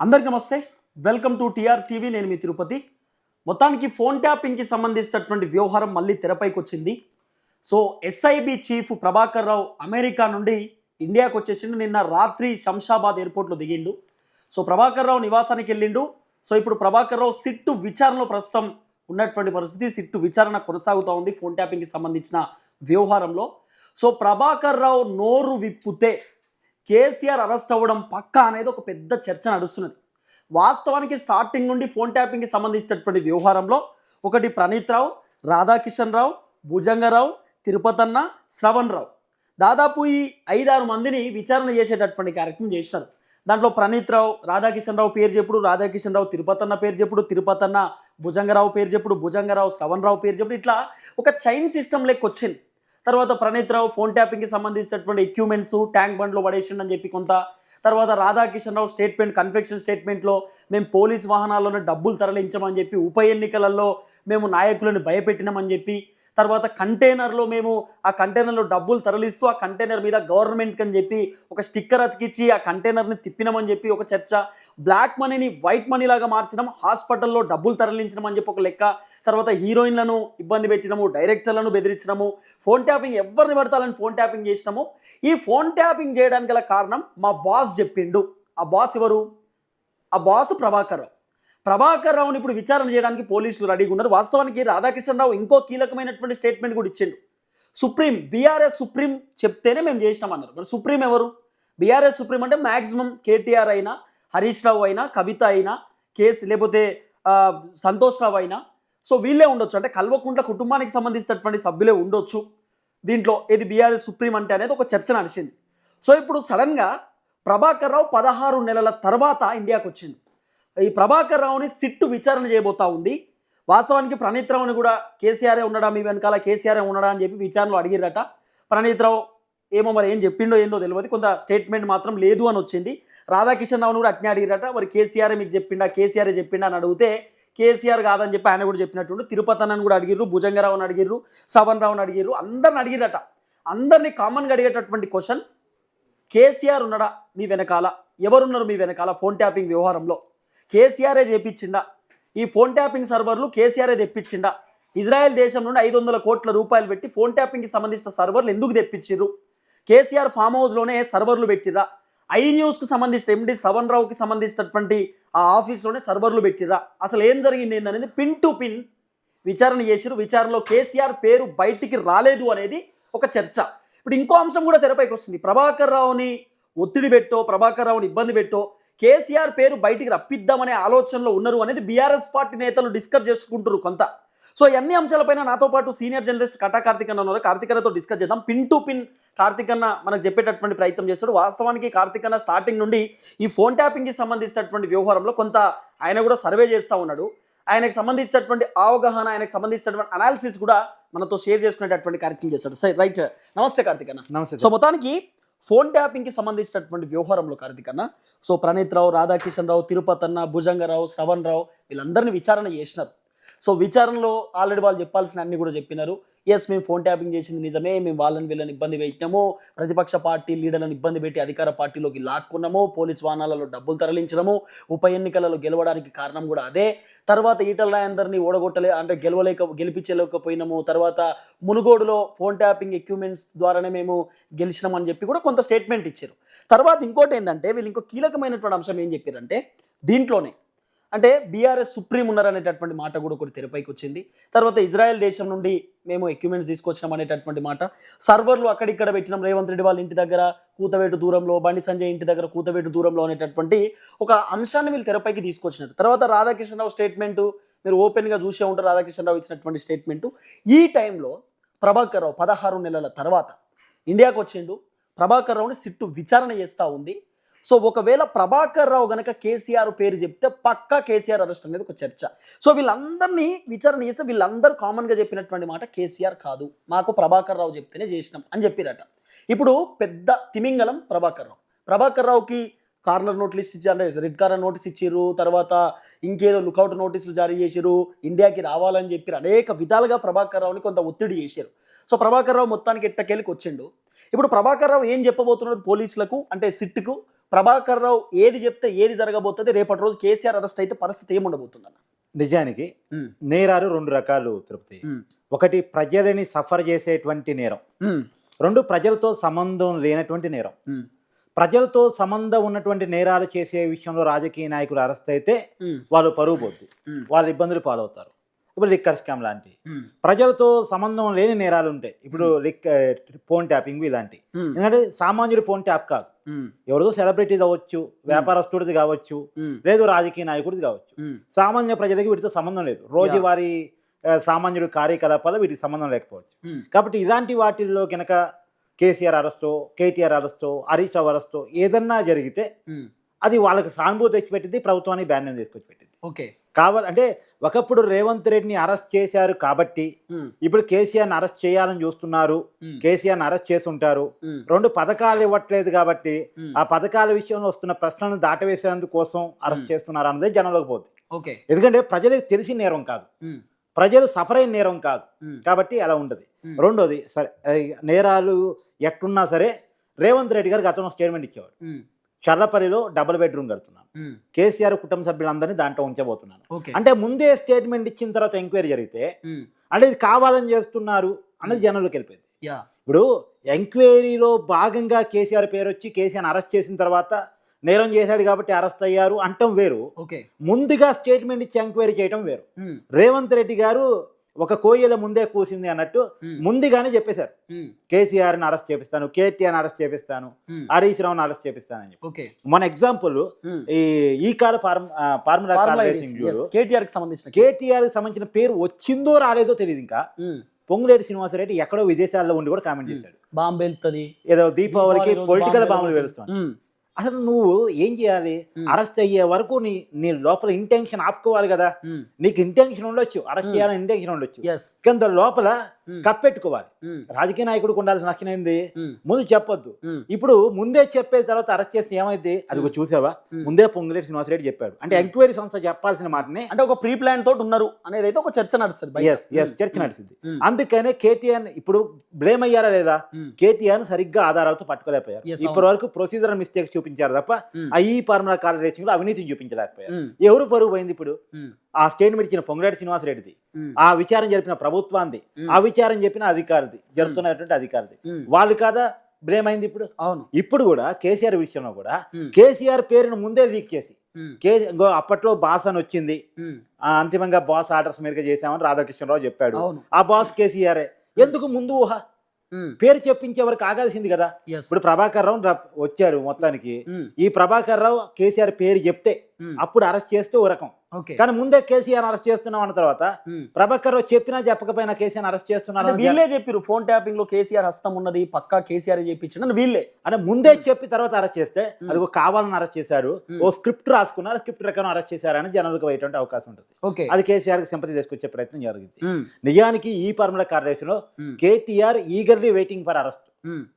అందరికీ నమస్తే. Welcome to TR TV నేను మీ తిరుపతి. మొత్తానికి ఫోన్ ట్యాపింగ్కి సంబంధించినటువంటి వ్యవహారం మళ్ళీ తెరపైకి వచ్చింది. So SIB chief Prabhakar Rao America నుండి ఇండియాకు వచ్చేసిండు. నిన్న రాత్రి శంషాబాద్ ఎయిర్పోర్ట్లో దిగిండు. సో ప్రభాకర్ రావు నివాసానికి వెళ్ళిండు. సో ఇప్పుడు ప్రభాకర్ రావు సిట్టు విచారణలో ప్రస్తుతం ఉన్నటువంటి పరిస్థితి సిట్టు విచారణ కొనసాగుతూ ఉంది ఫోన్ ట్యాపింగ్కి సంబంధించిన వ్యవహారంలో. సో ప్రభాకర్ రావు నోరు విప్పుతే కేసీఆర్ అరెస్ట్ అవ్వడం పక్కా అనేది ఒక పెద్ద చర్చ నడుస్తున్నది. వాస్తవానికి స్టార్టింగ్ నుండి ఫోన్ ట్యాపింగ్కి సంబంధించినటువంటి వ్యవహారంలో ఒకటి ప్రణీత్ రావు రాధాకిషన్ రావు భుజంగరావు తిరుపతన్న శ్రవణ్ రావు. దాదాపు ఈ ఐదారు మందిని విచారణ చేసేటటువంటి కార్యక్రమం చేశారు. దాంట్లో ప్రణీత్ రావు రాధాకిషన్ రావు పేరు చెప్పుడు రాధాకిషన్ రావు తిరుపతన్న పేరు చెప్పుడు తిరుపతన్న భుజంగరావు పేరు చెప్పుడు భుజంగరావు శ్రవణ్ రావు పేరు చెప్పుడు ఇట్లా ఒక చైన్ సిస్టమ్ లెక్క వచ్చింది తర్వాత ప్రణీత్ రావు ఫోన్ ట్యాపింగ్కి సంబంధించినటువంటి ఎక్విప్మెంట్స్ ట్యాంక్ బండ్లో పడేసిండు అని చెప్పి కొంత. తర్వాత రాధాకిషన్ రావు స్టేట్మెంట్ కన్ఫెక్షన్ స్టేట్మెంట్లో మేము పోలీస్ వాహనాల్లోనే డబ్బులు తరలించమని చెప్పి ఉప ఎన్నికలలో మేము నాయకులను భయపెట్టినామని చెప్పి తర్వాత కంటైనర్లో మేము ఆ కంటైనర్లో డబ్బులు తరలిస్తూ ఆ కంటైనర్ మీద గవర్నమెంట్కి అని చెప్పి ఒక స్టిక్కర్ అతికిచ్చి ఆ కంటైనర్ని తిప్పినామని చెప్పి ఒక చర్చ. బ్లాక్ మనీని వైట్ మనీ లాగా మార్చడం హాస్పిటల్లో డబ్బులు తరలించడం అని చెప్పి ఒక లెక్క. తర్వాత హీరోయిన్లను ఇబ్బంది పెట్టినము డైరెక్టర్లను బెదిరించడము ఫోన్ ట్యాపింగ్ ఎవరిని పడతాలని ఫోన్ ట్యాపింగ్ చేసినాము. ఈ ఫోన్ ట్యాపింగ్ చేయడానికి గల కారణం మా బాస్ చెప్పిండు. ఆ బాస్ ఎవరు? ఆ బాస్ ప్రభాకర్. రావు ప్రభాకర్ రావుని ఇప్పుడు విచారణ చేయడానికి పోలీసులు రెడీగా ఉన్నారు. వాస్తవానికి రాధాకృష్ణరావు ఇంకో కీలకమైనటువంటి స్టేట్మెంట్ కూడా ఇచ్చిండు. సుప్రీం బీఆర్ఎస్ సుప్రీం చెప్తేనే మేము చేసినామన్నారు మరి సుప్రీం ఎవరు? బీఆర్ఎస్ సుప్రీం అంటే మ్యాక్సిమం కేటీఆర్ అయినా హరీష్ రావు అయినా కవిత అయినా కేసు లేకపోతే సంతోష్ రావు అయినా సో వీళ్ళే ఉండొచ్చు. అంటే కల్వకుంట్ల కుటుంబానికి సంబంధించినటువంటి సభ్యులే ఉండొచ్చు. దీంట్లో ఇది బీఆర్ఎస్ సుప్రీం అంటే అనేది ఒక చర్చ నడిచింది. సో ఇప్పుడు సడన్గా ప్రభాకర్ రావు పదహారు నెలల తర్వాత ఇండియాకి వచ్చింది ఈ ప్రభాకర్ రావుని సిట్టు విచారణ చేయబోతా ఉంది. వాస్తవానికి ప్రణీత్ రావుని కూడా కేసీఆరే ఉండడా మీ వెనకాల కేసీఆరే ఉండడా అని చెప్పి విచారణలో అడిగిరట ప్రణీత్ రావు ఏమో మరి ఏం చెప్పిండో ఏందో తెలియదు కొంత స్టేట్మెంట్ మాత్రం లేదు అని వచ్చింది. రాధాకిషన్ రావుని కూడా అట్నే అడిగిరట మరి కేసీఆరే మీకు చెప్పిండా? కేసీఆరే చెప్పిండా అని అడిగితే కేసీఆర్ కాదని చెప్పి ఆయన కూడా చెప్పినట్టుండు. తిరుపతి అన్నని కూడా అడిగిర్రు. భుజంగరావుని అడిగిర్రు. శవన్ రావుని అడిగిర్రు. అందరిని అడిగిరట అందరినీ కామన్గా అడిగేటటువంటి క్వశ్చన్ కేసీఆర్ ఉన్నాడా మీ వెనకాల? ఎవరున్నారు మీ వెనకాల? ఫోన్ ట్యాపింగ్ వ్యవహారంలో? కేసీఆరే చేపించిండా? ఈ ఫోన్ ట్యాపింగ్ సర్వర్లు కేసీఆరే తెప్పించిండా? ఇజ్రాయెల్ దేశం నుండి ఐదు వందల కోట్ల రూపాయలు పెట్టి ఫోన్ ట్యాపింగ్కి సంబంధించిన సర్వర్లు ఎందుకు తెప్పించిర్రు? కేసీఆర్ ఫామ్ హౌస్లోనే సర్వర్లు పెట్టిరా ఐ న్యూస్కు సంబంధించిన ఎండి శ్రవణ్ రావుకి సంబంధించినటువంటి ఆ ఆఫీస్లోనే సర్వర్లు పెట్టిరా అసలు ఏం జరిగింది ఏంటనేది పిన్ టు పిన్ విచారణ చేసిరు విచారణలో కేసీఆర్ పేరు బయటికి రాలేదు అనేది ఒక చర్చ. ఇప్పుడు ఇంకో అంశం కూడా తెరపైకి వస్తుంది. ప్రభాకర్ రావుని ఒత్తిడి పెట్టో ప్రభాకర్ రావుని ఇబ్బంది పెట్టో కేసీఆర్ పేరు బయటికి రప్పిద్దామనే ఆలోచనలో ఉన్నారు అనేది బీఆర్ఎస్ పార్టీ నేతలు డిస్కస్ చేసుకుంటారు కొంత. సో అన్ని అంశాలపైన నాతో పాటు సీనియర్ జర్నలిస్ట్ కటా కార్తికన్న ఉన్నారు. కార్తికన్నతో డిస్కస్ చేద్దాం. పిన్ టు పిన్ కార్తికన్న మనకు చెప్పేటటువంటి ప్రయత్నం చేస్తాడు. వాస్తవానికి కార్తికన్న స్టార్టింగ్ నుండి ఈ ఫోన్ ట్యాపింగ్కి సంబంధించినటువంటి వ్యవహారంలో కొంత ఆయన కూడా సర్వే చేస్తూ ఉన్నాడు. ఆయనకు సంబంధించినటువంటి అవగాహన ఆయనకు సంబంధించినటువంటి అనాలిసిస్ కూడా మనతో షేర్ చేసుకునేటటువంటి కార్యక్రమం చేస్తాడు. సరే రైట్. నమస్తే కార్తికన్న నమస్తే సో మొత్తానికి ఫోన్ ట్యాపింగ్కి సంబంధించినటువంటి వ్యవహారంలో కార్తికన్న సో ప్రణీత్ రావు రాధాకిషన్ రావు తిరుపతి అన్న భుజంగరావు శ్రవణ్ రావు వీళ్ళందరినీ విచారణ చేసినారు. సో విచారణలో ఆల్రెడీ వాళ్ళు చెప్పాల్సిన అన్ని కూడా చెప్పినారు. ఎస్ మేము ఫోన్ ట్యాపింగ్ చేసింది నిజమే మేము వాళ్ళని వీళ్ళని ఇబ్బంది పెట్టినాము. ప్రతిపక్ష పార్టీ లీడర్లను ఇబ్బంది పెట్టి అధికార పార్టీలోకి లాక్కున్నాము. పోలీస్ వాహనాలలో డబ్బులు తరలించడము ఉప ఎన్నికలలో గెలవడానికి కారణం కూడా అదే. తర్వాత ఈటల రాయందరినీ ఓడగొట్టలే అంటే గెలవలేక గెలిపించలేకపోయినాము. తర్వాత మునుగోడులో ఫోన్ ట్యాపింగ్ ఎక్విప్మెంట్స్ ద్వారానే మేము గెలిచినామని చెప్పి కూడా కొంత స్టేట్మెంట్ ఇచ్చారు. తర్వాత ఇంకోటి ఏంటంటే వీళ్ళు ఇంకో కీలకమైనటువంటి అంశం ఏం చెప్పారంటే దీంట్లోనే అంటే బీఆర్ఎస్ సుప్రీం ఉన్నారనేటటువంటి మాట కూడా ఒకటి తెరపైకి వచ్చింది. తర్వాత ఇజ్రాయెల్ దేశం నుండి మేము ఎక్విప్మెంట్స్ తీసుకొచ్చినాం అనేటటువంటి మాట. సర్వర్లు అక్కడిక్కడ పెట్టినాం. రేవంత్ రెడ్డి వాళ్ళ ఇంటి దగ్గర కూతవేటు దూరంలో బండి సంజయ్ ఇంటి దగ్గర కూతవేటు దూరంలో అనేటటువంటి ఒక అంశాన్ని వీళ్ళు తెరపైకి తీసుకొచ్చినారు. తర్వాత రాధాకృష్ణరావు స్టేట్మెంటు మీరు ఓపెన్గా చూసే ఉంటారు రాధాకృష్ణరావు ఇచ్చినటువంటి స్టేట్మెంటు ఈ టైంలో ప్రభాకర్ రావు పదహారు నెలల తర్వాత ఇండియాకు వచ్చిండు. ప్రభాకర్ రావుని సిట్టు విచారణ చేస్తూ ఉంది. సో ఒకవేళ ప్రభాకర్ రావు గనక కేసీఆర్ పేరు చెప్తే పక్కా కేసీఆర్ అరెస్ట్ అనేది ఒక చర్చ. సో వీళ్ళందరినీ విచారణ చేస్తే వీళ్ళందరూ కామన్గా చెప్పినటువంటి మాట కేసీఆర్ కాదు మాకు ప్రభాకర్ రావు చెప్తేనే చేసినాం అని చెప్పిరట. ఇప్పుడు పెద్ద తిమింగలం ప్రభాకర్ రావు. ప్రభాకర్ రావుకి కార్నర్ నోటీస్ ఇచ్చారు రెడ్ కార్నర్ నోటీస్ ఇచ్చారు తర్వాత ఇంకేదో లుకౌట్ నోటీసులు జారీ చేశారు ఇండియాకి రావాలని చెప్పి అనేక విధాలుగా ప్రభాకర్ రావుని కొంత ఒత్తిడి చేశారు సో ప్రభాకర్ రావు మొత్తానికి ఎట్టకేళ్ళకి వచ్చిండు? ఇప్పుడు ప్రభాకర్ రావు ఏం చెప్పబోతున్నాడు పోలీసులకు అంటే సిట్కు? ప్రభాకర్ రావు ఏది చెప్తే ఏది జరగబోతుంది రేపటి రోజు కేసీఆర్ అరెస్ట్ అయితే పరిస్థితి ఏముండబోతుంది అన్న నిజానికి నేరాలు రెండు రకాలు తిరుపతి. ఒకటి ప్రజలని సఫర్ చేసేటువంటి నేరం. రెండు ప్రజలతో సంబంధం లేనటువంటి నేరం. ప్రజలతో సంబంధం ఉన్నటువంటి నేరాలు చేసే విషయంలో రాజకీయ నాయకులు అరెస్ట్ అయితే వాళ్ళు పరుగు పోద్ది. వాళ్ళు ఇబ్బందులు పాలవుతారు. ఇప్పుడు లిక్కర్ స్కామ్ లాంటి. ప్రజలతో సంబంధం లేని నేరాలు ఉంటాయి. ఇప్పుడు లిక్ ఫోన్ ట్యాపింగ్ ఇలాంటి. ఎందుకంటే సామాన్యుడు ఫోన్ ట్యాప్ కాదు. ఎవరిదో సెలబ్రిటీ కావచ్చు వ్యాపారస్తుడిది కావచ్చు లేదు రాజకీయ నాయకుడిది కావచ్చు. సామాన్య ప్రజలకి వీటితో సంబంధం లేదు. రోజువారీ సామాన్యుడు కార్యకలాపాలు వీటికి సంబంధం లేకపోవచ్చు. కాబట్టి ఇలాంటి వాటిల్లో కనుక కేసీఆర్ అరెస్టో కేటీఆర్ అరెస్టో హరీష్ రావు అరెస్టో ఏదన్నా జరిగితే అది వాళ్ళకి సానుభూతి తెచ్చిపెట్టింది ప్రభుత్వానికి బ్యాన్ తీసుకొచ్చి పెట్టింది ఓకే. కావాలి అంటే ఒకప్పుడు రేవంత్ రెడ్డిని అరెస్ట్ చేశారు కాబట్టి ఇప్పుడు కేసీఆర్ని అరెస్ట్ చేయాలని చూస్తున్నారు. ఉమ్, కేసీఆర్ని అరెస్ట్ చేసి ఉంటారు రెండు పథకాలు ఇవ్వట్లేదు కాబట్టి ఆ పథకాల విషయంలో వస్తున్న ప్రశ్నలను దాటవేసేందుకు కోసం అరెస్ట్. చేస్తున్నారు అన్నదే జనంలోకి పోతుంది ఎందుకంటే ప్రజలకు తెలిసిన నేరం కాదు. ప్రజలు సఫర్ అయిన నేరం కాదు. కాబట్టి అలా ఉండదు. రెండోది సరే నేరాలు ఎట్టున్నా సరే రేవంత్ రెడ్డి గారు గతంలో స్టేట్మెంట్ ఇచ్చేవాడు చల్లపల్లిలో డబుల్ బెడ్రూమ్ కడుతున్నాను కేసీఆర్ కుటుంబ సభ్యులందరినీ దాంట్లో ఉంచబోతున్నాను. అంటే ముందే స్టేట్మెంట్ ఇచ్చిన తర్వాత ఎంక్వైరీ జరిగితే అంటే ఇది కావాలని చేస్తున్నారు అన్నది జనంలోకి వెళ్ళిపోయింది. ఇప్పుడు ఎంక్వైరీలో భాగంగా కేసీఆర్ పేరు వచ్చి కేసీఆర్ అరెస్ట్ చేసిన తర్వాత నేరం చేశాడు కాబట్టి అరెస్ట్ అయ్యారు అంటం వేరు. ముందుగా స్టేట్మెంట్ ఇచ్చి ఎంక్వైరీ చేయడం వేరు. రేవంత్ రెడ్డి గారు ఒక కోయిల ముందే కూసింది అన్నట్టు ముందుగానే చెప్పేశారు. ఉమ్, కేసీఆర్ని అరెస్ట్ చేపిస్తాను కేటీఆర్ని అరెస్ట్ చేపిస్తాను హరీష్ రావుని అరెస్ట్ చేపిస్తానని చెప్పి. మన ఎగ్జాంపుల్ ఈ ఈ ఫార్మ్ ఫార్ములా కేటీఆర్కి సంబంధించిన. కేటీఆర్ సంబంధించిన పేరు వచ్చిందో రాలేదో తెలియదు ఇంకా. పొంగులేటి శ్రీనివాసరెడ్డి ఎక్కడో విదేశాల్లో ఉండి కూడా కామెంట్. చేశాడు. బాంబు వెళ్తుంది ఏదో దీపావళికి పొలిటికల్ బాంబు బాంబులు వెలుగుతుంది. అసలు నువ్వు ఏం చేయాలి? అరెస్ట్ అయ్యే వరకు నీ నీ లోపల ఇంటెన్షన్ ఆపుకోవాలి కదా. నీకు ఇంటెన్షన్ ఉండొచ్చు. అరెస్ట్. చేయాలని ఇంటెన్షన్ ఉండొచ్చు. కానీ లోపల కప్పెట్టుకోవాలి. రాజకీయ నాయకుడికి ఉండాల్సిన లక్షణం ఏంది? ముందు చెప్పొద్దు. ఇప్పుడు ముందే చెప్పేసిన తర్వాత అరెస్ట్ చేస్తే ఏమైంది అది. చూసావా. ముందే పొంగులేటి శ్రీనివాసరెడ్డి చెప్పాడు. అంటే. ఎంక్వైరీ సంస్థ చెప్పాల్సిన మాటనే అంటే ఒక ప్రీ ప్లాన్ తోటి ఉన్నారు అనేది అయితే ఒక చర్చ నడుస్తుంది చర్చ నడిచింది అందుకనే కేటీఆర్ ఇప్పుడు బ్లేమ్ అయ్యారా లేదా? కేటీఆర్ సరిగ్గా ఆధారాలతో పట్టుకోలేకపోయారు. ఇప్పటి వరకు ప్రొసీజర్ మిస్టేక్స్ చూపించారు తప్ప ఈ ఫార్ములా కార్ రేసింగ్లో అవినీతిని చూపించలేకపోయారు. ఎవరు పరుగు పోయింది ఇప్పుడు? ఆ స్టేట్మెంట్ ఇచ్చిన పొంగులేటి శ్రీనివాసరెడ్డిది ఆ విచారం జరిపిన ప్రభుత్వాన్ని ఆ విచారం చెప్పిన అధికారిది జరుపుతున్నటువంటి అధికారిది. వాళ్ళు కాదా? బ్లేమ్ అయింది ఇప్పుడు? అవును. ఇప్పుడు కూడా కేసీఆర్ విషయంలో కూడా కేసీఆర్ పేరును ముందే లీక్ చేసి అప్పట్లో బాస్ అని వచ్చింది. అంతిమంగా బాస్ ఆర్డర్స్ మీదుగా చేశామని రాధాకృష్ణరావు చెప్పాడు. ఆ బాస్ కేసీఆరే. ఎందుకు ముందు ఊహ? పేరు చెప్పించే వరకు ఆగాల్సింది కదా. ఇప్పుడు ప్రభాకర్ రావు వచ్చారు మొత్తానికి. ఈ ప్రభాకర్ రావు కేసీఆర్ పేరు చెప్తే అప్పుడు అరెస్ట్ చేస్తే ఓ రకం. కానీ ముందే కేసీఆర్ అరెస్ట్ చేస్తున్నాం అన్న తర్వాత. ప్రభాకర్ రావు చెప్పినా చెప్పకపోయినా కేసీఆర్ అరెస్ట్ చేస్తున్నారు వీళ్ళే చెప్పారు ఫోన్ ట్యాపింగ్లో కేసీఆర్ హస్తం ఉన్నది పక్కా కేసీఆర్ చెప్పించండి వీళ్ళే. అంటే ముందే చెప్పి తర్వాత అరెస్ట్ చేస్తే. అది కావాలని అరెస్ట్ చేశారు. ఓ స్క్రిప్ట్ రాసుకున్నారు స్క్రిప్ట్ ప్రకారం అరెస్ట్ చేశారని జనాలకు పోయేటువంటి అవకాశం ఉంటుంది. ఓకే. అది కేసీఆర్కి సింపతి తీసుకొచ్చే ప్రయత్నం జరిగింది నిజానికి ఈ పర్మల కార్యదర్శిలో KTR eagerly waiting for arrest.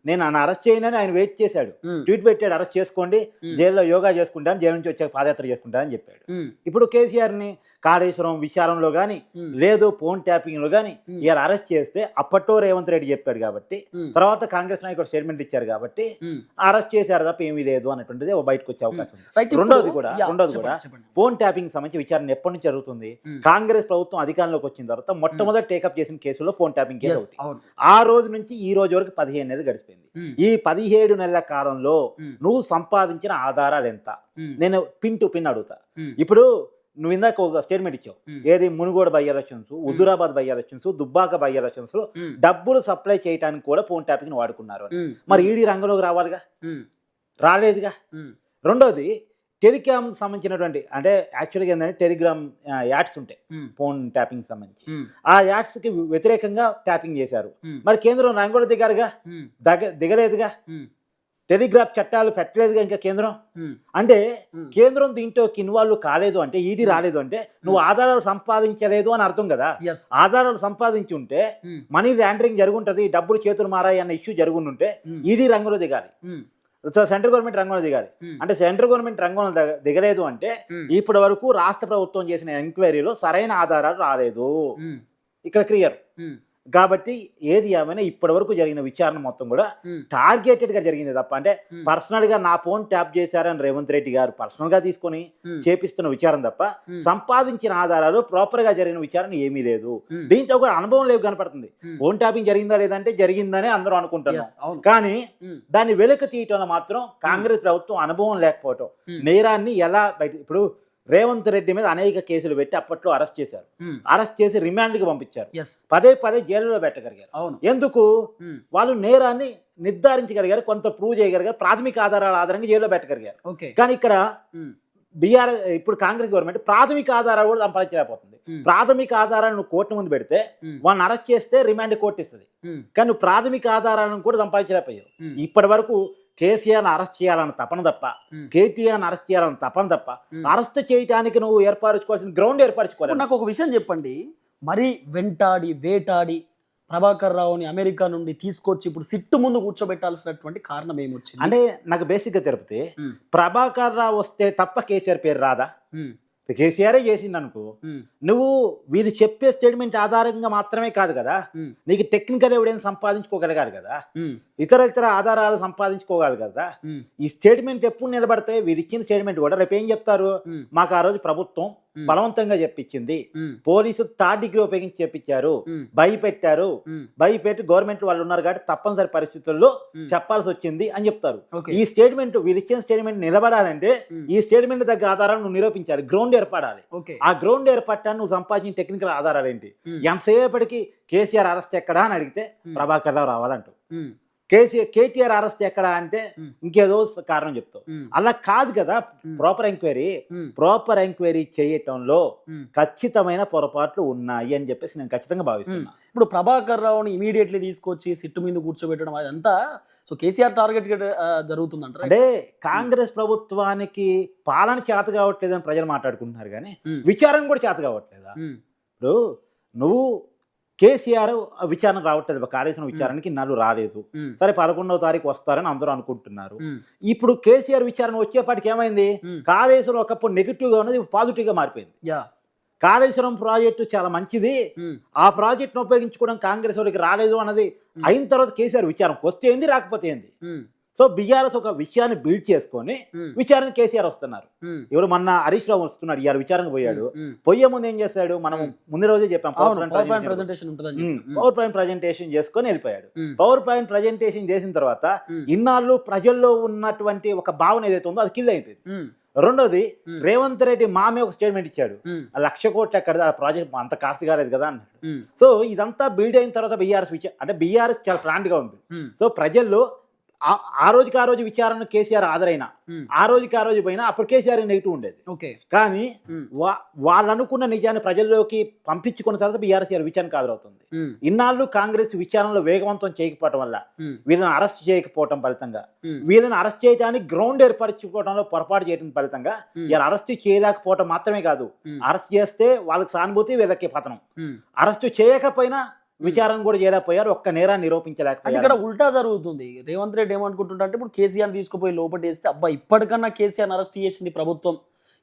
నేను ఆయన అరెస్ట్ చేయనని ఆయన వెయిట్ చేశాడు. ట్వీట్ పెట్టాడు అరెస్ట్ చేసుకోండి జైల్లో యోగా చేసుకుంటాను జైలు నుంచి వచ్చాక పాదయాత్ర చేసుకుంటానని చెప్పాడు. ఉమ్, ఇప్పుడు కేసీఆర్ని కాళేశ్వరం విచారంలో కానీ లేదు ఫోన్ ట్యాపింగ్లో కానీ ఉమ్, ఇలా అరెస్ట్ చేస్తే అప్పట్లో రేవంత్ రెడ్డి చెప్పాడు కాబట్టి తర్వాత కాంగ్రెస్ నాయకుడు స్టేట్మెంట్ ఇచ్చారు కాబట్టి. అరెస్ట్ చేశారు తప్ప ఏమీ లేదు అన్నటువంటిది బయటకు వచ్చే అవకాశం రెండోది కూడా- రెండోది చెప్పండి, కూడా చెప్పండి. ఫోన్ ట్యాపింగ్ సంబంధించి విచారణ ఎప్పటి నుంచి జరుగుతుంది కాంగ్రెస్ ప్రభుత్వం అధికారంలోకి వచ్చిన తర్వాత మొట్టమొదటి టేకప్ చేసిన కేసులో ఫోన్ ట్యాపింగ్ కేసు ఆ రోజు నుంచి ఈ రోజు వరకు పదిహేను నెలలు గడిచిపోయింది. ఈ పదిహేడు నెలల కాలంలో నువ్వు సంపాదించిన ఆధారాలు ఎంత? నేను పిన్ టు పిన్ అడుగుతా. ఇప్పుడు నువ్వు ఇందాక ఒక స్టేట్మెంట్ ఇచ్చావు. ఏది Munugode bye elections Huzurabad bye elections Dubbaka bye elections um, డబ్బులు సప్లై చేయడానికి కూడా ఫోన్ ట్యాపింగ్ వాడుకున్నారు మరి ఈడీ రంగంలోకి రావాలిగా? రాలేదుగా? రెండోది టెలికామ్ సంబంధించినటువంటి అంటే యాక్చువల్గా ఏంటంటే టెలిగ్రామ్ యాడ్స్ ఉంటాయి. ఫోన్ ట్యాపింగ్ సంబంధించి. ఆ యాడ్స్కి వ్యతిరేకంగా ట్యాపింగ్ చేశారు. మరి కేంద్రం రంగంలో దిగారుగా? ఉమ్, దగ దిగలేదుగా? టెలిగ్రాఫ్ చట్టాలు పెట్టలేదుగా ఇంకా కేంద్రం? అంటే కేంద్రం దీంట్లోకి ఇన్వాల్వ్ కాలేదు అంటే ఈడీ రాలేదు అంటే నువ్వు ఆధారాలు సంపాదించలేదు అని అర్థం కదా? ఆధారాలు సంపాదించి ఉంటే మనీ లాండరింగ్ జరుగుంటది డబ్బులు చేతులు మారాయి అన్న ఇష్యూ జరుగుంటే ఉమ్, ఈడీ రంగంలో దిగాలి. సో సెంట్రల్ గవర్నమెంట్ రంగంలో దిగాలి. అంటే సెంట్రల్ గవర్నమెంట్ రంగంలో దిగ- దిగలేదు అంటే ఇప్పటి వరకు రాష్ట్ర ప్రభుత్వం చేసిన ఎంక్వైరీలో సరైన ఆధారాలు రాలేదు. ఇక్కడ క్లియర్. కాబట్టి ఏది ఏమైనా ఇప్పటి వరకు జరిగిన విచారణ మొత్తం కూడా టార్గెటెడ్గా జరిగింది తప్ప అంటే పర్సనల్గా నా ఫోన్ ట్యాప్ చేశారని రేవంత్ రెడ్డి గారు పర్సనల్గా తీసుకొని చేపిస్తున్న విచారణ తప్ప సంపాదించిన ఆధారాలు ప్రాపర్గా జరిగిన విచారణ ఏమీ లేదు. దీంట్లో కూడా అనుభవం లేవు కనపడుతుంది. ఫోన్ ట్యాపింగ్ జరిగిందా లేదంటే జరిగిందని అందరూ అనుకుంటున్నారు కానీ దాన్ని వెలుక తీయటంలో మాత్రం కాంగ్రెస్ ప్రభుత్వం అనుభవం లేకపోవటం నేరాన్ని ఎలా బయట ఇప్పుడు రేవంత్ రెడ్డి మీద అనేక కేసులు పెట్టి అప్పట్లో అరెస్ట్ చేశారు. అరెస్ట్ చేసి రిమాండ్కి పంపించారు. Yes, పదే పదే జైలులో పెట్టగలిగారు. అవును. ఎందుకు? వాళ్ళు నేరాన్ని నిర్ధారించగలిగారు కొంత ప్రూవ్ చేయగలిగారు ప్రాథమిక ఆధారాల ఆధారంగా జైల్లో పెట్టగలిగారు. కానీ ఇక్కడ బీఆర్ ఇప్పుడు కాంగ్రెస్ గవర్నమెంట్ ప్రాథమిక ఆధారాలు కూడా సంపాదించలేకపోతుంది. ప్రాథమిక ఆధారాలను నువ్వు కోర్టు ముందు పెడితే వాళ్ళని అరెస్ట్ చేస్తే రిమాండ్ కోర్టు ఇస్తుంది. కానీ ప్రాథమిక ఆధారాలను కూడా సంపాదించలేకపోయావు. ఇప్పటి వరకు కేసీఆర్ని అరెస్ట్ చేయాలని తపన తప్ప. కేటీఆర్ని అరెస్ట్ చేయాలని తపన తప్ప. అరెస్ట్ చేయడానికి నువ్వు ఏర్పరచుకోవాల్సిన గ్రౌండ్ ఏర్పరచుకోవాలి నాకు ఒక విషయం చెప్పండి. మరి వెంటాడి వేటాడి ప్రభాకర్ రావుని అమెరికా నుండి తీసుకొచ్చి ఇప్పుడు సిట్టు ముందు కూర్చోబెట్టాల్సినటువంటి కారణం ఏమొచ్చింది? అంటే నాకు బేసిక్గా తిరుపతి ఉమ్, ప్రభాకర్ రావు వస్తే తప్ప కేసీఆర్ పేరు రాదా? కేసీఆరే చేసింది అనుకో నువ్వు వీళ్ళు చెప్పే స్టేట్మెంట్ ఆధారంగా మాత్రమే కాదు కదా నీకు టెక్నికల్ ఎవిడెన్స్ సంపాదించుకోగలగాలి కదా ఇతర ఇతర ఆధారాలు సంపాదించుకోగలగాలి కదా ఈ స్టేట్మెంట్ ఎప్పుడు నిలబడతాయి? వీళ్ళు ఇచ్చిన స్టేట్మెంట్ కూడా రేపు ఏం చెప్తారు? మాకు ఆ రోజు ప్రభుత్వం బలవంతంగా చెప్పించింది. పోలీసు థర్డ్ డిగ్రీ ఉపయోగించి చెప్పించారు. భయపెట్టారు. భయపెట్టి గవర్నమెంట్ వాళ్ళు ఉన్నారు కాబట్టి తప్పనిసరి పరిస్థితుల్లో. చెప్పాల్సి వచ్చింది అని చెప్తారు. ఈ స్టేట్మెంట్ వీళ్ళు ఇచ్చిన స్టేట్మెంట్ నిలబడాలంటే ఈ స్టేట్మెంట్ దగ్గర ఆధారాలు నువ్వు నిరూపించాలి. గ్రౌండ్ ఏర్పడాలి. ఆ గ్రౌండ్ ఏర్పడటాన్ని నువ్వు సంపాదించిన టెక్నికల్ ఆధారాలు ఏంటి? ఎంతసేపటికి కేసీఆర్ అరెస్ట్ ఎక్కడా అని అడిగితే ప్రభాకర్ రావు రావాలంటూ కేసీఆర్ కేటీఆర్ అరెస్ట్ ఎక్కడా అంటే. ఇంకేదో కారణం చెప్తావు. అలా కాదు కదా ప్రాపర్ ఎంక్వైరీ ప్రాపర్ ఎంక్వైరీ చేయటంలో. ఖచ్చితమైన పొరపాట్లు ఉన్నాయి అని చెప్పేసి నేను ఖచ్చితంగా భావిస్తున్నా. ఇప్పుడు ప్రభాకర్ రావుని ఇమీడియట్లీ తీసుకొచ్చి సిట్టు మీద కూర్చోబెట్టడం అదంతా సో కేసీఆర్ టార్గెట్ జరుగుతుందంటారా అంటే కాంగ్రెస్ ప్రభుత్వానికి పాలన చేత కావట్లేదని ప్రజలు మాట్లాడుకుంటున్నారు కానీ ఉమ్, విచారణ కూడా చేత కావట్లేదా? ఇప్పుడు నువ్వు కేసీఆర్ విచారణ రావట్లేదు. కాళేశ్వరం విచారణకి నన్ను రాలేదు. సరే పదకొండవ తారీఖు వస్తారని అందరూ అనుకుంటున్నారు. ఇప్పుడు కేసీఆర్ విచారణ వచ్చేపాటికి ఏమైంది? కాళేశ్వరం ఒకప్పుడు నెగిటివ్గా ఉన్నది పాజిటివ్గా మారిపోయింది. యా. కాళేశ్వరం ప్రాజెక్టు చాలా మంచిది. ఆ ప్రాజెక్ట్ను ఉపయోగించుకోవడం కాంగ్రెస్ వాళ్ళకి రాలేదు అన్నది. అయిన తర్వాత కేసీఆర్ విచారణకు వస్తే ఏంది రాకపోతే ఏంది? సో బీఆర్ఎస్ ఒక విషయాన్ని బిల్డ్ చేసుకొని విచారణ కేసీఆర్ వస్తున్నారు. ఎవరు మొన్న హరీష్ రావు వస్తున్నాడు ఇవాళ విచారణకు పోయాడు. పోయే ముందు ఏం చేస్తాడు మనం. ముందు రోజే చెప్పాం పవర్ పాయింట్. ప్రెజెంటేషన్ చేసుకొని వెళ్ళిపోయాడు. పవర్ పాయింట్ ప్రజెంటేషన్ చేసిన తర్వాత ఇన్నాళ్ళు ప్రజల్లో ఉన్నటువంటి ఒక భావన ఏదైతే ఉందో అది కిల్ అయిపోయింది. రెండోది రేవంత్ రెడ్డి మామే ఒక స్టేట్మెంట్ ఇచ్చాడు. ఆ లక్ష కోట్లు ఎక్కడ ఆ ప్రాజెక్ట్ అంత కాస్ట్ కాలేదు కదా అన్నాడు. సో ఇదంతా బిల్డ్ అయిన తర్వాత బీఆర్ఎస్ అంటే బీఆర్ఎస్ చాలా ప్లాంట్గా ఉంది. సో ప్రజల్లో ఆ- రోజుకి ఆ రోజు విచారణ కేసీఆర్ ఆదరైనా ఆ రోజుకి ఆ రోజు పోయినా అప్పుడు కేసీఆర్ నెగిటివ్ ఉండేది. ఓకే. కానీ వాళ్ళు అనుకున్న నిజాన్ని ప్రజల్లోకి పంపించుకున్న తర్వాత బీఆర్ఎస్ విచారణకు హాజరవుతుంది. ఉమ్, ఇన్నాళ్ళు కాంగ్రెస్ విచారణలో వేగవంతం చేయకపోవడం వల్ల వీళ్ళని అరెస్ట్ చేయకపోవడం ఫలితంగా వీళ్ళని అరెస్ట్ చేయడానికి గ్రౌండ్ ఏర్పరచుకోవడంలో పొరపాటు చేయడం ఫలితంగా ఇలా అరెస్ట్ చేయలేకపోవడం మాత్రమే కాదు అరెస్ట్ చేస్తే వాళ్ళకి సానుభూతి వీళ్ళకి పతనం. అరెస్ట్ చేయకపోయినా విచారణ కూడా చేయలేకపోయారు ఒక్క నేరాన్ని అంటే ఇక్కడ నిరూపించలేకపోయారు ఉల్టా జరుగుతుంది. రేవంత్ రెడ్డి ఏమనుకుంటుంటే ఇప్పుడు కేసీఆర్ తీసుకుపోయి లోపటేస్తే అబ్బా ఇప్పటికన్నా కేసీఆర్ అరెస్ట్ చేసింది ప్రభుత్వం.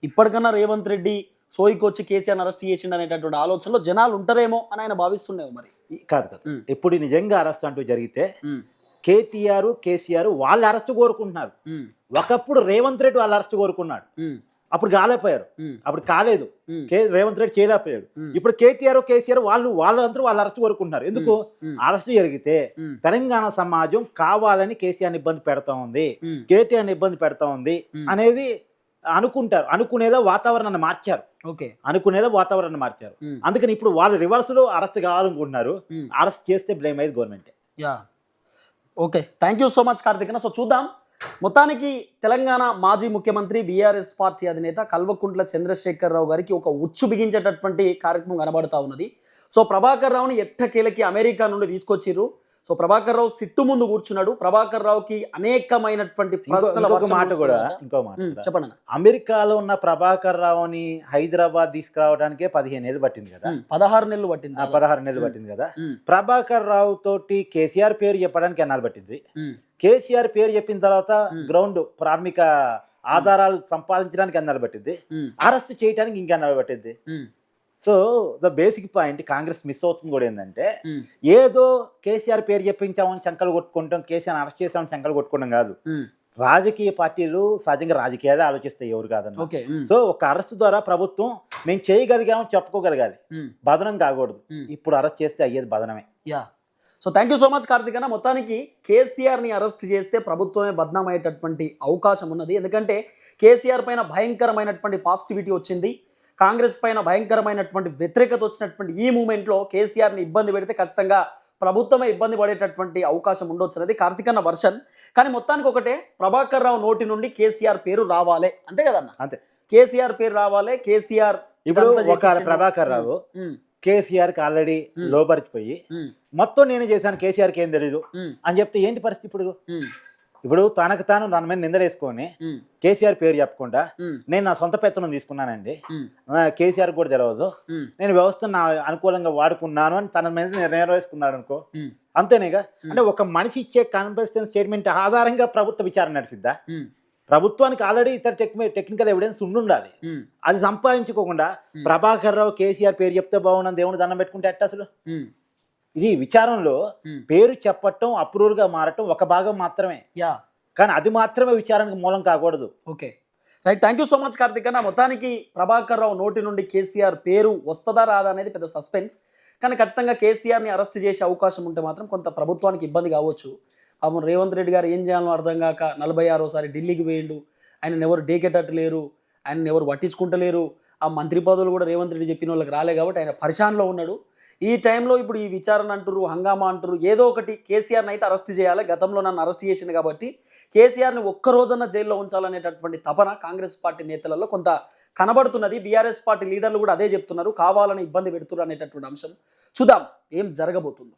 ఇప్పటికన్నా రేవంత్ రెడ్డి సోయికి వచ్చి కేసీఆర్ అరెస్ట్ చేసిండు అనేటటువంటి ఆలోచనలో జనాలు ఉంటారేమో అని ఆయన భావిస్తుండేమో మరి. కాదు కాదు. ఇప్పుడు నిజంగా అరెస్ట్ అంటూ జరిగితే కేటీఆర్ కేసీఆర్ వాళ్ళు అరెస్ట్ కోరుకుంటున్నారు. ఒకప్పుడు రేవంత్ రెడ్డి వాళ్ళు అరెస్ట్ కోరుకున్నాడు. అప్పుడు కాలేకపోయారు అప్పుడు కాలేదు. రేవంత్ రెడ్డి చేయలేకపోయాడు. ఇప్పుడు కేటీఆర్ కేసీఆర్ వాళ్ళు వాళ్ళందరూ వాళ్ళు అరెస్ట్ కోరుకుంటున్నారు. ఎందుకు? అరెస్ట్ జరిగితే తెలంగాణ సమాజం కావాలని కేసీఆర్ ఇబ్బంది పెడతా ఉంది. కేటీఆర్ ఇబ్బంది పెడతా ఉంది. అనేది అనుకుంటారు. అనుకునేలా వాతావరణాన్ని మార్చారు. ఓకే. అనుకునేలా వాతావరణాన్ని మార్చారు. అందుకని ఇప్పుడు వాళ్ళు రివర్స్లో అరెస్ట్ కావాలనుకుంటున్నారు. అరెస్ట్ చేస్తే బ్లేమ్ అయ్యేది government yeah. Okay. Thank you so much Karthik so చూద్దాం. మొత్తానికి తెలంగాణ మాజీ ముఖ్యమంత్రి బీఆర్ఎస్ పార్టీ అధినేత కల్వకుంట్ల చంద్రశేఖరరావు గారికి ఒక ఉచ్చు బిగించేటటువంటి కార్యక్రమం కనబడతా ఉన్నది సో ప్రభాకర్ రావుని ఎట్టకేలకి అమెరికా నుండి తీసుకొచ్చిర్రు సో ప్రభాకర్ రావు సిట్టు ముందు కూర్చున్నాడు ప్రభాకర్ రావుకి అనేకమైనటువంటి ప్రశ్నల మాట కూడా. ఇంకో మాట. చెప్పండి. అమెరికాలో ఉన్న ప్రభాకర్ రావుని హైదరాబాద్ తీసుకురావడానికే పదిహేను ఏళ్ళు పట్టింది కదా పదహారు నెలలు పట్టింది పదహారు నెలలు. పట్టింది కదా ప్రభాకర్ రావు తోటి కేసీఆర్ పేరు చెప్పడానికి ఎన్నాళ్ళు పట్టింది కేసీఆర్ పేరు చెప్పిన తర్వాత. గ్రౌండ్ ప్రాథమిక ఆధారాలు సంపాదించడానికి పట్టింది. ఉమ్, అరెస్ట్ చేయడానికి ఇంకెన్నాళ్ళు పట్టింది. ఉమ్, so the basic point Congress miss అవుతుంది కూడా ఏంటంటే ఏదో కేసీఆర్ పేరు చెప్పించామని చంకలు కొట్టుకుంటాం కేసీఆర్ అరెస్ట్ చేసామని చంకలు కొట్టుకోవడం కాదు. రాజకీయ పార్టీలు సహజంగా రాజకీయాలే ఆలోచిస్తాయి ఎవరు కాదన్న. ఉమ్, సో ఒక అరెస్ట్ ద్వారా ప్రభుత్వం మేము చేయగలిగామని చెప్పుకోగలగాలి. బదనం కాకూడదు. ఇప్పుడు అరెస్ట్ చేస్తే అయ్యేది బదనమే. So thank you so much Karthik అన్న. మొత్తానికి కేసీఆర్ని అరెస్ట్ చేస్తే ప్రభుత్వమే బద్నామయ్యేటటువంటి అవకాశం ఉన్నది. ఎందుకంటే కేసీఆర్ పైన భయంకరమైనటువంటి పాజిటివిటీ వచ్చింది. కాంగ్రెస్ పైన భయంకరమైనటువంటి వ్యతిరేకత వచ్చినటువంటి ఈ మూమెంట్లో కేసీఆర్ని ఇబ్బంది పెడితే ఖచ్చితంగా ప్రభుత్వమే ఇబ్బంది పడేటటువంటి అవకాశం ఉండొచ్చు అనేది కార్తిక్ అన్న వర్షన్. కానీ మొత్తానికి ఒకటే ప్రభాకర్ రావు నోటి నుండి కేసీఆర్ పేరు రావాలి. అంతే కదన్న? అంతే. కేసీఆర్ పేరు రావాలి. కేసీఆర్ ఇప్పుడు ఒక. ప్రభాకర్ రావు కేసీఆర్కి ఆల్రెడీ. లోపరిచిపోయి మొత్తం నేనే చేశాను కేసీఆర్కి ఏం తెలీదు అని చెప్తే ఏంటి పరిస్థితి ఇప్పుడు? ఇప్పుడు తనకు తాను దాని మీద నిందలేసుకొని ఉమ్, కేసీఆర్ పేరు చెప్పకుండా నేను నా సొంత పెత్తనం తీసుకున్నానండి. కేసీఆర్ కూడా తెలియదు నేను వ్యవస్థను నా అనుకూలంగా వాడుకున్నాను అని తన మీద నిర్ణయించుకున్నాడు అనుకో. అంతేనేగా? అంటే ఒక మనిషి ఇచ్చే కాన్ఫరెన్స్ స్టేట్మెంట్ ఆధారంగా ప్రభుత్వ విచారణ నడిచిద్దా? ప్రభుత్వానికి ఆల్రెడీ ఇతర టెక్ టెక్నికల్ ఎవిడెన్స్ ఉండాలి అది సంపాదించుకోకుండా. ప్రభాకర్ రావు కేసీఆర్ పేరు చెప్తే బాగున్నది దేవుని దండం పెట్టుకుంటే ఎట్ట అసలు? ఇది విచారంలో. పేరు చెప్పటం అప్రూవల్గా మారటం ఒక భాగం మాత్రమే. యా. కానీ అది మాత్రమే విచారణకు మూలం కాకూడదు. Okay. Right thank you so much Karthik అన్న. మొత్తానికి ప్రభాకర్ రావు నోటి నుండి కేసీఆర్ పేరు వస్తుందా రాదా అనేది పెద్ద సస్పెన్స్ కానీ ఖచ్చితంగా కేసీఆర్ని అరెస్ట్ చేసే అవకాశం ఉంటే మాత్రం కొంత ప్రభుత్వానికి ఇబ్బంది కావచ్చు. అవును రేవంత్ రెడ్డి గారు ఏం చేయాలో అర్థం కాక నలభై ఆరోసారి ఢిల్లీకి పోయిండు. ఆయన ఎవరు డేకేటట్టు లేరు ఆయన ఎవరు పట్టించుకుంటలేరు. ఆ మంత్రి పదవులు కూడా రేవంత్ రెడ్డి చెప్పిన వాళ్ళకి రాలే కాబట్టి ఆయన పరిశాన్లో ఉన్నాడు. ఈ టైంలో ఇప్పుడు ఈ విచారణ అంటారు హంగామా అంటారు ఏదో ఒకటి కేసీఆర్ని అయితే అరెస్ట్ చేయాలి. గతంలో నన్ను అరెస్ట్ చేసింది కాబట్టి కేసీఆర్ని ఒక్కరోజన్న జైల్లో ఉంచాలనేటటువంటి తపన కాంగ్రెస్ పార్టీ నేతలలో కొంత కనబడుతున్నది. బీఆర్ఎస్ పార్టీ లీడర్లు కూడా అదే చెప్తున్నారు. కావాలని ఇబ్బంది పెడుతున్నారు అనేటటువంటి అంశం చూద్దాం. ఏం జరగబోతుందో.